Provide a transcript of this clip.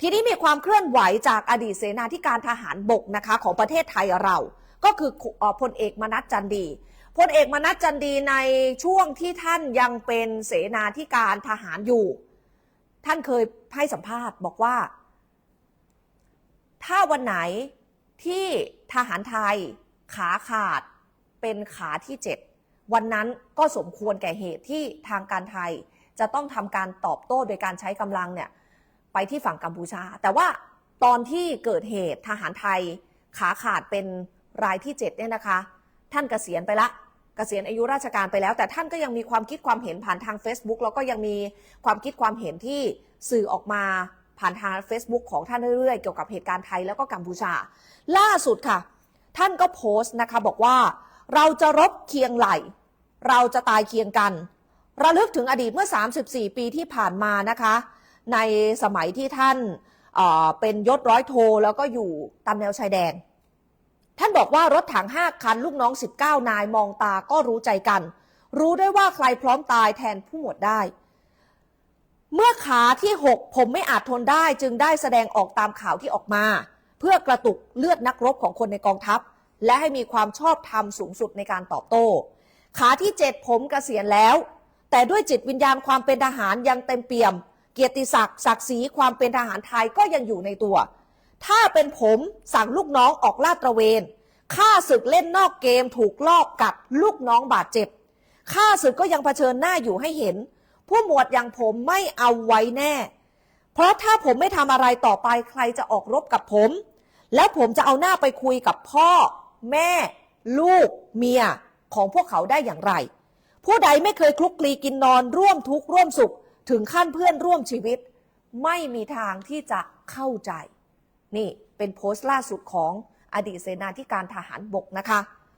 ทีนี้มีความเคลื่อนไหวจากอดีตเสนาธิการทหารบกนะคะของประเทศไทยเรา ก็คือพลเอกมนัสจันดีพลเอกมนัสจันดีในช่วงที่ท่านยังเป็นเสนาธิการทหารอยู่ ท่านเคยให้สัมภาษณ์บอกว่า ถ้าวันไหนที่ทหารไทยขาขาดเป็นขาที่เจ็ดวันนั้นก็สมควรแก่เหตุที่ทางการไทยจะต้องทำการตอบโต้โดยการใช้กำลังเนี่ย ไปที่ฝั่งกัมพูชา แต่ว่าตอนที่เกิดเหตุทหารไทยขาขาดเป็นรายที่เจ็ดเนี่ยนะคะ ท่านเกษียณไปละเกษียณอายุราชการไปแล้ว แต่ท่านก็ยังมีความคิดความเห็นผ่านทาง Facebook แล้วก็ยังมีความคิดความเห็นที่สื่อออกมาผ่านทาง Facebook ของท่านเรื่อยๆ เกี่ยวกับเหตุการณ์ไทยแล้วก็กัมพูชา ล่าสุดค่ะ ท่านก็โพสต์นะคะบอกว่า เราจะรบเคียงไหล เราจะตายเคียงกัน ระลึกถึงอดีตเมื่อ 34 ปีที่ผ่านมานะคะ ในสมัยที่ท่านเป็นยศร้อยโทแล้วก็อยู่ตามแนวชายแดน ท่านบอกว่ารถถัง5คัน ลูกน้อง 19 นายมองตาก็รู้ใจกัน รู้ได้ว่าใครพร้อมตายแทนผู้หมวดได้ เมื่อขาที่ 6 ผมไม่อาจทนได้จึงได้แสดงออกตามข่าวที่ออกมา เพื่อกระตุกเลือดนักรบของคนในกองทัพ และให้มีความชอบธรรมสูงสุดในการตอบโต้ ขาที่ 7 ผมกเกษียณแล้ว แต่ด้วยจิตวิญญาณความเป็นทหารยังเต็มเปี่ยม เกียรติศักดิ์ศักดิ์ศรีความเป็นทหารไทยก็ยังอยู่ในตัว ถ้าเป็นผมสั่งลูกน้องออกลาดตระเวนข้าศึกเล่นนอกเกมถูกลอบกัดลูกน้องบาดเจ็บข้าศึกก็ยังเผชิญหน้าอยู่ให้เห็น ผู้หมวดอย่างผมไม่เอาไว้แน่ เพราะถ้าผมไม่ทำอะไรต่อไปใครจะออกรบกับผม แล้วผมจะเอาหน้าไปคุยกับพ่อ แม่ ลูก เมียของพวกเขาได้อย่างไร ผู้ใดไม่เคยคลุกคลีกินนอนร่วมทุกข์ร่วมสุข ถึงขั้นเพื่อนร่วมชีวิต ไม่มีทางที่จะเข้าใจ นี่เป็นโพสต์ล่าสุดของอดีตเสนาธิการทหารบกนะคะ